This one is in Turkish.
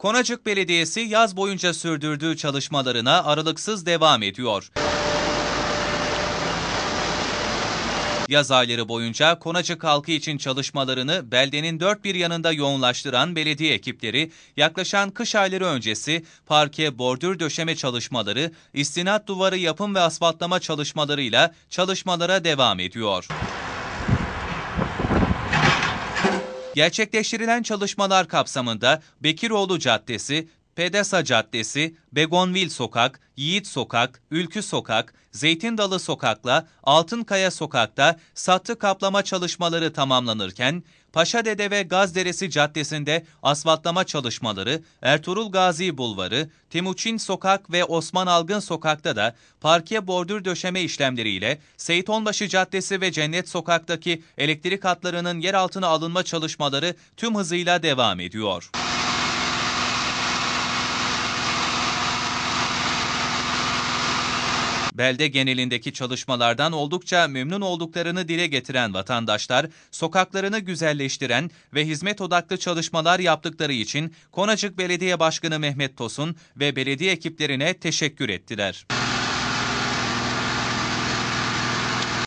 Konacık Belediyesi yaz boyunca sürdürdüğü çalışmalarına aralıksız devam ediyor. Yaz ayları boyunca Konacık halkı için çalışmalarını beldenin dört bir yanında yoğunlaştıran belediye ekipleri, yaklaşan kış ayları öncesi parke, bordür döşeme çalışmaları, istinat duvarı yapım ve asfaltlama çalışmalarıyla çalışmalara devam ediyor. Gerçekleştirilen çalışmalar kapsamında Bekiroğlu Caddesi, Pedesa Caddesi, Begonvil Sokak, Yiğit Sokak, Ülkü Sokak, Zeytin Dalı Sokak'la Altınkaya Sokak'ta sattı kaplama çalışmaları tamamlanırken, Paşadede ve Gazderesi Caddesi'nde asfaltlama çalışmaları, Ertuğrul Gazi Bulvarı, Timuçin Sokak ve Osman Algın Sokak'ta da parke bordür döşeme işlemleriyle Seyit Onbaşı Caddesi ve Cennet Sokak'taki elektrik hatlarının yer altına alınma çalışmaları tüm hızıyla devam ediyor. Belde genelindeki çalışmalardan oldukça memnun olduklarını dile getiren vatandaşlar, sokaklarını güzelleştiren ve hizmet odaklı çalışmalar yaptıkları için Konacık Belediye Başkanı Mehmet Tosun ve belediye ekiplerine teşekkür ettiler.